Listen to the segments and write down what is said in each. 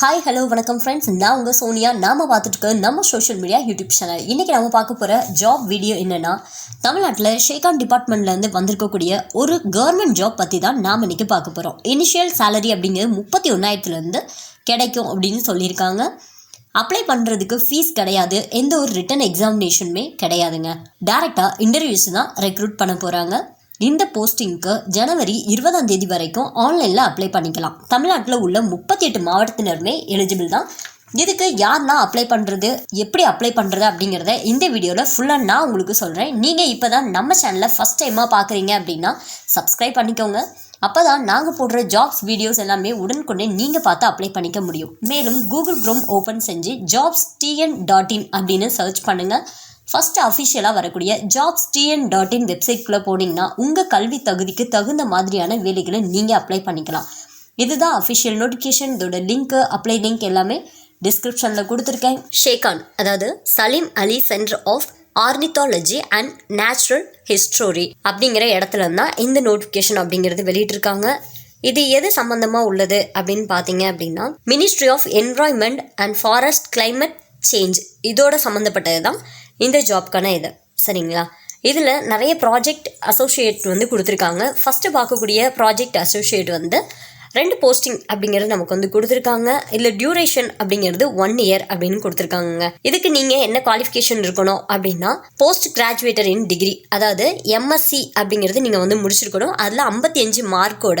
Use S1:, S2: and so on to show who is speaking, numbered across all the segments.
S1: Hi hello வணக்கம் friends நான் உங்கள் சோனியா. நாம பார்த்துட்டு நம்ம சோஷியல் மீடியா யூடியூப் சேனல் இன்றைக்கி நம்ம பார்க்க போகிற ஜாப் வீடியோ என்னென்னா தமிழ்நாட்டில் ஷேகான் டிபார்ட்மெண்ட்லேருந்து வந்திருக்கக்கூடிய ஒரு கவர்மெண்ட் ஜாப் பற்றி தான் நாம் இன்றைக்கி பார்க்க போகிறோம் இனிஷியல் சேலரி அப்படிங்கிறது முப்பத்தி ஒன்றாயிரத்துலேருந்து கிடைக்கும் அப்படின்னு சொல்லியிருக்காங்க. அப்ளை பண்ணுறதுக்கு ஃபீஸ் கிடையாது. எந்த ஒரு ரிட்டன் எக்ஸாமினேஷனுமே கிடையாதுங்க. டேரெக்டாக இன்டர்வியூஸ் தான் ரெக்ரூட் பண்ண போகிறாங்க இந்த போஸ்டிங்க்கு ஜனவரி இருபதாம் தேதி வரைக்கும் ஆன்லைனில் அப்ளை பண்ணிக்கலாம். தமிழ்நாட்டில் உள்ள முப்பத்தி எட்டு மாவட்டத்தினருமே எலிஜிபிள் தான். இதுக்கு யார்னா அப்ளை பண்ணுறது எப்படி அப்ளை பண்ணுறது அப்படிங்கிறத இந்த வீடியோவில் ஃபுல்லாக நான் உங்களுக்கு சொல்கிறேன் நீங்கள் இப்போ தான் நம்ம சேனலை ஃபஸ்ட் டைமாக பார்க்குறீங்க அப்படின்னா சப்ஸ்கிரைப் பண்ணிக்கோங்க. அப்போ தான் நாங்கள் போடுற ஜாப்ஸ் வீடியோஸ் எல்லாமே உடனுக்குடனே நீங்கள் பார்த்து அப்ளை பண்ணிக்க முடியும். மேலும் கூகுள் க்ரோம் ஓப்பன் செஞ்சு ஜாப்ஸ் டிஎன் டாட் இன் அப்படின்னு சர்ச் பண்ணுங்கள் ஃபஸ்ட்டு அஃபிஷியலாக வரக்கூடிய ஜாப்ஸ் டிஎன் டாட் இன் வெப்சைட்குள்ளே போனீங்கன்னா உங்கள் கல்வி தகுதிக்கு தகுந்த மாதிரியான வேலைகளை நீங்கள் அப்ளை பண்ணிக்கலாம். இதுதான் அஃபிஷியல் நோட்டிஃபிகேஷன் இதோட லிங்க்கு அப்ளை லிங்க் எல்லாமே டிஸ்கிரிப்ஷனில் கொடுத்துருக்கேன். ஷேகான் அதாவது Salim Ali centre of ornithology and natural history அப்படிங்கிற இடத்துல தான் இந்த நோட்டிஃபிகேஷன் அப்படிங்கிறது வெளியிட்டிருக்காங்க. இது எது சம்மந்தமாக உள்ளது அப்படின்னு பார்த்தீங்க அப்படின்னா ministry of environment and forest climate change இதோட சம்மந்தப்பட்டது தான் இந்த ஜாப்க்கான இது. சரிங்களா? இதில் நிறைய ப்ராஜெக்ட் அசோசியேட் வந்து கொடுத்துருக்காங்க. ஃபஸ்ட்டு பார்க்கக்கூடிய ப்ராஜெக்ட் அசோசியேட் வந்து ரெண்டு போஸ்டிங் அப்படிங்கிறது நமக்கு வந்து கொடுத்துருக்காங்க. இல்லை டியூரேஷன் அப்படிங்கிறது ஒன் இயர் அப்படின்னு கொடுத்துருக்காங்க இதுக்கு நீங்கள் என்ன குவாலிஃபிகேஷன் இருக்கணும் அப்படின்னா போஸ்ட் கிராஜுவேட்டர் இன் டிகிரி அதாவது எம்எஸ்சி அப்படிங்கிறது நீங்கள் வந்து முடிச்சிருக்கணும். அதில் ஐம்பத்தி அஞ்சு மார்க்கோட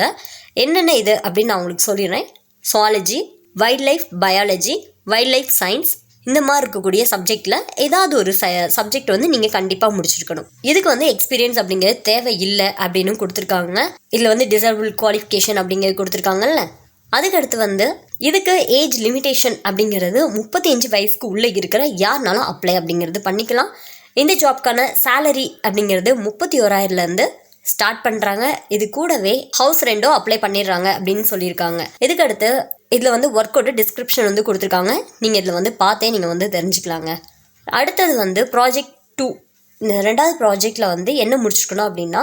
S1: என்னென்ன இது அப்படின்னு நான் உங்களுக்கு சொல்லிடுறேன். Zoology wild life biology wild life science இந்த மாதிரி இருக்கக்கூடிய சப்ஜெக்டில் ஏதாவது ஒரு ச சப்ஜெக்ட் வந்து நீங்கள் கண்டிப்பாக முடிச்சிருக்கணும். இதுக்கு வந்து எக்ஸ்பீரியன்ஸ் அப்படிங்கிறது தேவை இல்லை அப்படின்னு கொடுத்துருக்காங்க. இதில் வந்து டிசபிள் குவாலிஃபிகேஷன் அப்படிங்கிறது கொடுத்துருக்காங்கல்ல. அதுக்கடுத்து வந்து இதுக்கு ஏஜ் லிமிடேஷன் அப்படிங்கிறது முப்பத்தி அஞ்சு வயசுக்கு உள்ளே இருக்கிற யாருனாலும் அப்ளை அப்படிங்கிறது பண்ணிக்கலாம். இந்த ஜாப்க்கான சேலரி அப்படிங்கிறது முப்பத்தி ஓராயிரம்லேருந்து ஸ்டார்ட் பண்ணுறாங்க இது கூடவே ஹவுஸ் ரெண்டோ அப்ளை பண்ணிடுறாங்க அப்படின்னு சொல்லியிருக்காங்க. இதுக்கடுத்து இதில் வந்து ஒர்க்கோட டிஸ்கிரிப்ஷன் வந்து கொடுத்துருக்காங்க. நீங்கள் இதில் வந்து பார்த்தே நீங்கள் வந்து தெரிஞ்சுக்கலாங்க. அடுத்தது வந்து ப்ராஜெக்ட் டூ இந்த ரெண்டாவது ப்ராஜெக்டில் வந்து என்ன முடிச்சிருக்கணும் அப்படின்னா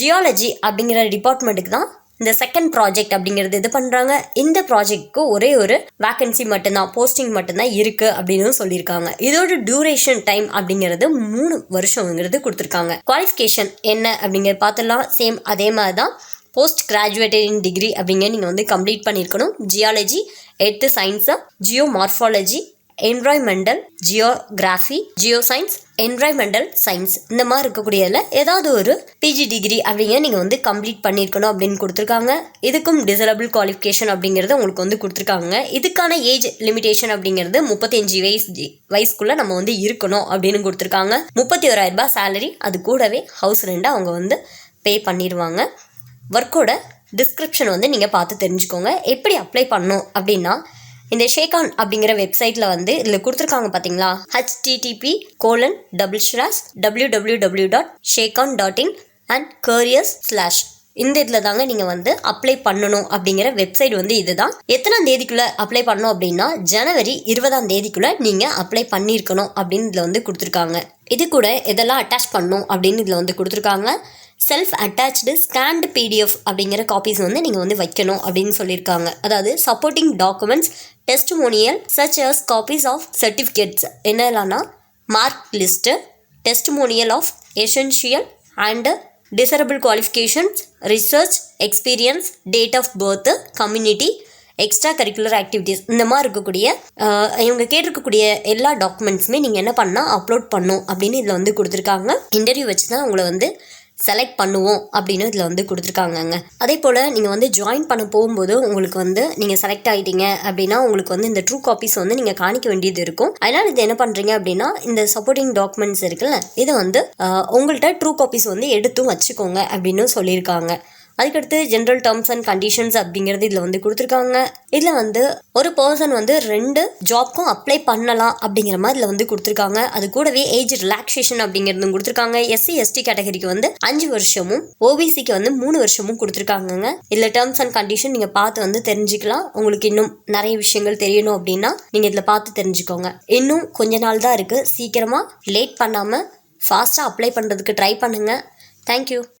S1: ஜியாலஜி அப்படிங்கிற டிபார்ட்மெண்ட்டுக்கு தான் இந்த செகண்ட் ப்ராஜெக்ட் அப்படிங்கிறது இது பண்ணுறாங்க இந்த ப்ராஜெக்ட்க்கு ஒரே ஒரு வேக்கன்சி மட்டும்தான் போஸ்டிங் மட்டும்தான் இருக்குது அப்படின்னு சொல்லியிருக்காங்க. இதோட டியூரேஷன் டைம் அப்படிங்கிறது மூணு வருஷங்கிறது கொடுத்துருக்காங்க. குவாலிஃபிகேஷன் என்ன அப்படிங்கிறது பார்த்துலாம் சேம் அதே மாதிரி தான் போஸ்ட் கிராஜுவேட்டட் இன் டிகிரி அப்படிங்க நீங்கள் வந்து கம்ப்ளீட் பண்ணியிருக்கணும். Geology earth science geo morphology environmental geography geo science environmental science இந்த மாதிரி இருக்கக்கூடியதில் ஏதாவது ஒரு பிஜி டிகிரி அப்படிங்க நீங்கள் வந்து கம்ப்ளீட் பண்ணியிருக்கணும் அப்படின்னு கொடுத்துருக்காங்க. இதுக்கும் டிசலபிள் குவாலிஃபிகேஷன் அப்படிங்கிறது உங்களுக்கு வந்து கொடுத்துருக்காங்க. இதுக்கான ஏஜ் லிமிடேஷன் அப்படிங்கிறது முப்பத்தஞ்சு வயசு வயசுக்குள்ளே நம்ம வந்து இருக்கணும் அப்படின்னு கொடுத்துருக்காங்க. முப்பத்தி ஓராயிரரூபா சேலரி அது கூடவே ஹவுஸ் ரெண்டாக அவங்க வந்து பே பண்ணிடுவாங்க. ஒர்க்கோட டிஸ்கிரிப்ஷன் வந்து நீங்கள் பார்த்து தெரிஞ்சுக்கோங்க. எப்படி அப்ளை பண்ணணும் அப்படின்னா இந்த ஷேகான் அப்படிங்கிற வெப்சைட்டில் வந்து இதில் கொடுத்துருக்காங்க பார்த்தீங்களா HTTP colon double slash W W W dot SACON dot in and careers slash இந்த இதில் தாங்க நீங்கள் வந்து அப்ளை பண்ணணும் அப்படிங்கிற வெப்சைட் வந்து இதுதான். எத்தனாம் தேதிக்குள்ளே அப்ளை பண்ணணும் அப்படின்னா ஜனவரி இருபதாம் தேதிக்குள்ளே நீங்கள் அப்ளை பண்ணியிருக்கணும் அப்படின்னு இதில் வந்து கொடுத்துருக்காங்க. இது கூட இதெல்லாம் அட்டாச் பண்ணணும் அப்படின்னு இதில் வந்து கொடுத்துருக்காங்க. செல்ஃப் அட்டாச்சு ஸ்கேண்ட் பிடிஎஃப் அப்படிங்கிற காப்பீஸ் வந்து நீங்கள் வந்து வைக்கணும் அப்படின்னு சொல்லியிருக்காங்க. அதாவது supporting documents testimonial such as copies of certificates என்னெல்லாம்னா mark list testimonial of essential and desirable qualifications research experience date of birth community extra curricular activities இந்த மாதிரி இருக்கக்கூடிய இவங்க கேட்டிருக்கக்கூடிய எல்லா டாக்குமெண்ட்ஸுமே நீங்கள் என்ன பண்ணால் அப்லோட் பண்ணும் அப்படின்னு இதில் வந்து கொடுத்துருக்காங்க. இன்டர்வியூ வச்சு தான் உங்களை வந்து செலக்ட் பண்ணுவோம் அப்படின்னு இதில் வந்து கொடுத்துருக்காங்கங்க. அதே போல் நீங்கள் வந்து ஜாயின் பண்ண போகும்போது உங்களுக்கு வந்து நீங்கள் செலக்ட் ஆகிட்டீங்க அப்படின்னா உங்களுக்கு வந்து இந்த ட்ரூ காப்பீஸ் வந்து நீங்கள் காணிக்க வேண்டியது இருக்கும். அதனால் இது என்ன பண்ணுறீங்க அப்படின்னா இந்த சப்போர்ட்டிங் டாக்குமெண்ட்ஸ் இருக்குல்ல இதை வந்து உங்கள்கிட்ட ட்ரூ காப்பீஸ் வந்து எடுத்தும் வச்சுக்கோங்க அப்படின்னு சொல்லியிருக்காங்க. அதுக்கடுத்து ஜென்ரல் டேர்ம்ஸ் அண்ட் கண்டிஷன்ஸ் அப்படிங்கிறது இதில் வந்து கொடுத்துருக்காங்க. இதில் வந்து ஒரு பர்சன் வந்து ரெண்டு ஜாப்க்கும் அப்ளை பண்ணலாம் அப்படிங்கிற மாதிரி இதில் வந்து கொடுத்துருக்காங்க. அது கூடவே ஏஜ் ரிலாக்ஸேஷன் அப்படிங்கிறதும் கொடுத்துருக்காங்க. எஸ்சி எஸ்டி கேட்டகரிக்கு வந்து அஞ்சு வருஷமும் ஓபிசிக்கு வந்து மூணு வருஷமும் கொடுத்துருக்காங்கங்க. இதில் டேர்ம்ஸ் அண்ட் கண்டிஷன் நீங்கள் பார்த்து வந்து தெரிஞ்சுக்கலாம். உங்களுக்கு இன்னும் நிறைய விஷயங்கள் தெரியணும் அப்படின்னா நீங்கள் இதில் பார்த்து தெரிஞ்சுக்கோங்க. இன்னும் கொஞ்ச நாள் தான் இருக்குது சீக்கிரமாக லேட் பண்ணாமல் ஃபாஸ்ட்டாக அப்ளை பண்ணுறதுக்கு ட்ரை பண்ணுங்கள் தேங்க்யூ